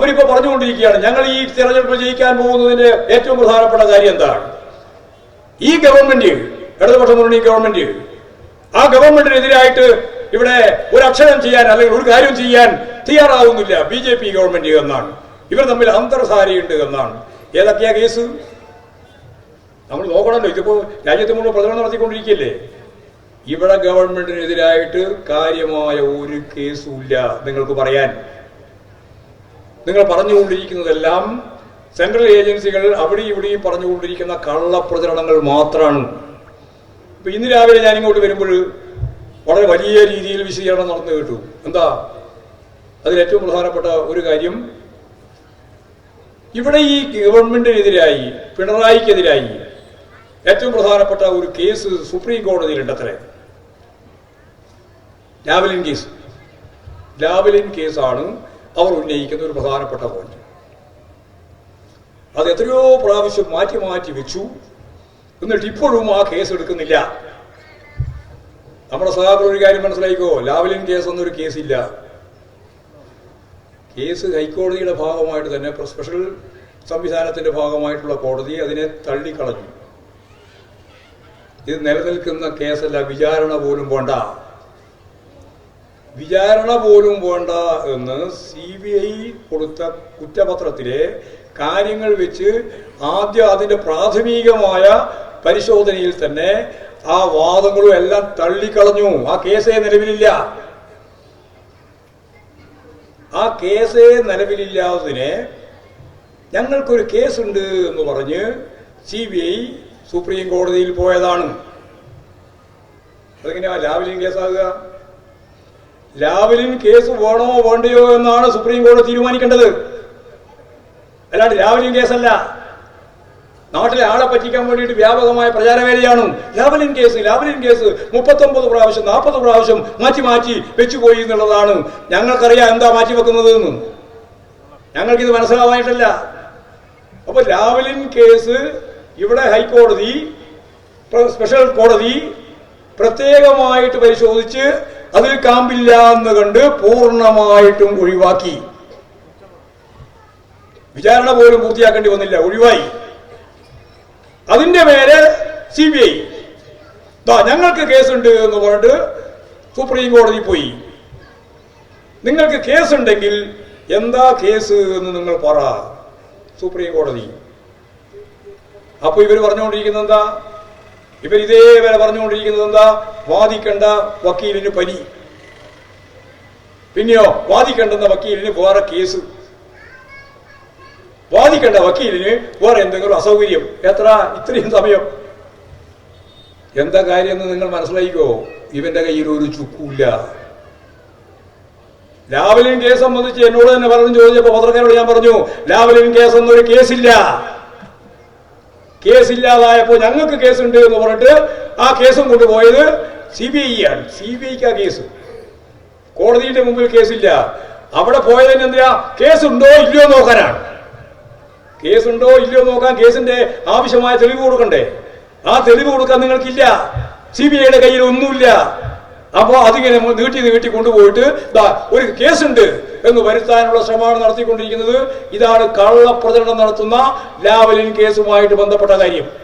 അവരിപ്പോ പറഞ്ഞുകൊണ്ടിരിക്കുകയാണ് ഞങ്ങൾ ഈ തിരഞ്ഞെടുപ്പ് ജയിക്കാൻ പോകുന്നതിന്റെ ഏറ്റവും പ്രധാനപ്പെട്ട കാര്യം എന്താണ്? ഈ ഗവൺമെന്റ് ഇടതുപക്ഷ മുന്നണി ഗവൺമെന്റ് ആ ഗവൺമെന്റിനെതിരായിട്ട് ഇവിടെ ഒരു അക്ഷരം ചെയ്യാൻ അല്ലെങ്കിൽ ഒരു കാര്യം ചെയ്യാൻ തയ്യാറാവുന്നില്ല ബി ജെ പി ഗവൺമെന്റ് എന്നാണ്. ഇവർ തമ്മിൽ അന്തർസാരിയുണ്ട് എന്നാണ്. ഏതൊക്കെയാ കേസ്? നമ്മൾ നോക്കണമല്ലോ ഇതിപ്പോ രാജ്യത്ത് മുഴുവൻ പ്രചരണം നടത്തിക്കൊണ്ടിരിക്കുകയല്ലേ? ഇവിടെ ഗവൺമെന്റിനെതിരായിട്ട് കാര്യമായ ഒരു കേസുമില്ല നിങ്ങൾക്ക് പറയാൻ. നിങ്ങൾ പറഞ്ഞുകൊണ്ടിരിക്കുന്നതെല്ലാം സെൻട്രൽ ഏജൻസികൾ അവിടെ ഇവിടെയും പറഞ്ഞുകൊണ്ടിരിക്കുന്ന കള്ളപ്രചരണങ്ങൾ മാത്രമാണ് ഇപ്പൊ ഇന്ന് രാവിലെ ഞാൻ ഇങ്ങോട്ട് വരുമ്പോൾ വളരെ വലിയ രീതിയിൽ വിശദീകരണം നടന്നു കേട്ടു. എന്താ? അതിൽ ഏറ്റവും പ്രധാനപ്പെട്ട ഒരു കാര്യം ഇവിടെ ഈ ഗവൺമെന്റിനെതിരായി പിണറായിക്കെതിരായി ഏറ്റവും പ്രധാനപ്പെട്ട ഒരു കേസ് സുപ്രീം കോടതിയിലുണ്ട് അത്രേ. Lavalin case. ലാവലിൻ കേസാണ് അവർ ഉന്നയിക്കുന്ന ഒരു പ്രധാനപ്പെട്ട പോയിന്റ് അത് എത്രയോ പ്രാവശ്യം മാറ്റി മാറ്റി വെച്ചു. എന്നിട്ട് ഇപ്പോഴും ആ കേസ് എടുക്കുന്നില്ല. നമ്മുടെ സഹാബിൽ ഒരു കാര്യം മനസ്സിലായിക്കോ? ലാവലിൻ കേസ് എന്നൊരു കേസില്ല കേസ് ഹൈക്കോടതിയുടെ ഭാഗമായിട്ട് തന്നെ സ്പെഷ്യൽ സംവിധാനത്തിന്റെ ഭാഗമായിട്ടുള്ള കോടതി അതിനെ തള്ളിക്കളഞ്ഞു. ഇത് നിലനിൽക്കുന്ന കേസല്ല വിചാരണ പോലും വേണ്ട. വിചാരണ പോലും വേണ്ട എന്ന് സി ബി ഐ കൊടുത്ത കുറ്റപത്രത്തിലെ കാര്യങ്ങൾ വെച്ച് ആദ്യം അതിന്റെ പ്രാഥമികമായ പരിശോധനയിൽ തന്നെ ആ വാദങ്ങളും എല്ലാം തള്ളിക്കളഞ്ഞു. ആ കേസേ നിലവിലില്ല. ആ കേസേ നിലവിലില്ലാത്തതിനെ ഞങ്ങൾക്കൊരു കേസുണ്ട് എന്ന് പറഞ്ഞ് സി ബി ഐ സുപ്രീം കോടതിയിൽ പോയതാണ്. അതെങ്ങനെയാ? ലാവലിംഗ് കേസാകുക. ലാവലിൻ കേസ് വേണോ വേണ്ടയോ എന്നാണ് സുപ്രീം കോടതി തീരുമാനിക്കേണ്ടത്. അല്ലാണ്ട് ലാവലിൻ കേസല്ല. നാട്ടിലെ ആളെ പറ്റിക്കാൻ വേണ്ടിയിട്ട് വ്യാപകമായ പ്രചാരവേലയാണ്. ലാവലിൻ കേസ് ലാവലിൻ കേസ് മുപ്പത്തൊമ്പത് പ്രാവശ്യം നാൽപ്പത് പ്രാവശ്യം മാറ്റി മാറ്റി വെച്ചുപോയി എന്നുള്ളതാണ്. ഞങ്ങൾക്കറിയാം എന്താ മാറ്റി വെക്കുന്നത് എന്ന്. ഞങ്ങൾക്കിത് മനസ്സിലാവായിട്ടല്ല അപ്പൊ ലാവലിൻ കേസ് ഇവിടെ ഹൈക്കോടതി സ്പെഷ്യൽ കോടതി പ്രത്യേകമായിട്ട് പരിശോധിച്ച് അതിൽ കാമ്പില്ല എന്ന് കണ്ട് പൂർണമായിട്ടും ഒഴിവാക്കി. വിചാരണ പോലും പൂർത്തിയാക്കേണ്ടി വന്നില്ല ഒഴിവായി. അതിന്റെ മേലെ സി ബി ഐ. ഞങ്ങൾക്ക് കേസുണ്ട് എന്ന് പറഞ്ഞിട്ട് സുപ്രീം കോടതി പോയി. നിങ്ങൾക്ക് കേസുണ്ടെങ്കിൽ എന്താ കേസ് എന്ന് നിങ്ങൾ പറ സുപ്രീം കോടതി. അപ്പൊ ഇവർ പറഞ്ഞുകൊണ്ടിരിക്കുന്നത് എന്താ? ഇവർ ഇതേവരെ പറഞ്ഞുകൊണ്ടിരിക്കുന്നത് എന്താ? വാദിക്കണ്ട വക്കീലിന് പനി. പിന്നെയോ വാദിക്കണ്ടെന്ന വക്കീലിന് വേറെ കേസ്. വാദിക്കേണ്ട വക്കീലിന് വേറെ എന്തെങ്കിലും അസൗകര്യം. എത്ര? ഇത്രയും സമയം. എന്താ കാര്യം എന്ന് നിങ്ങൾ മനസ്സിലായിക്കോ? ഇവന്റെ കയ്യിൽ ഒരു ചുക്കൂല്ല. ലാവലിൻ കേസ് സംബന്ധിച്ച് എന്നോട് തന്നെ പറഞ്ഞു ചോദിച്ചപ്പോ പത്രക്കാരോട് ഞാൻ പറഞ്ഞു ലാവലിൻ കേസ് എന്നൊരു കേസില്ല. കേസില്ലാതായപ്പോ ഞങ്ങൾക്ക് കേസുണ്ട് എന്ന് പറഞ്ഞിട്ട് ആ കേസും കൊണ്ടുപോയത് സി ബി ഐ ആണ്. സി ബി ഐക്ക് ആ കേസ്. കോടതിയുടെ മുമ്പിൽ കേസില്ല. അവിടെ പോയതിന് എന്തിനാ? കേസുണ്ടോ ഇല്ലയോ നോക്കാനാണ്. കേസുണ്ടോ ഇല്ലയോ നോക്കാൻ കേസിന്റെ ആവശ്യമായ തെളിവ് കൊടുക്കണ്ടേ? ആ തെളിവ് കൊടുക്കാൻ നിങ്ങൾക്കില്ല. സി ബി ഐയുടെ കയ്യിൽ ഒന്നുമില്ല. അപ്പോ അതിങ്ങനെ നീട്ടി നീട്ടി കൊണ്ടുപോയിട്ട് ഒരു കേസുണ്ട് എന്ന് വരുത്താനുള്ള ശ്രമമാണ് നടത്തിക്കൊണ്ടിരിക്കുന്നത്. ഇതാണ് കള്ളപ്രചരണം നടത്തുന്ന ലാവലിൻ കേസുമായിട്ട് ബന്ധപ്പെട്ട കാര്യം.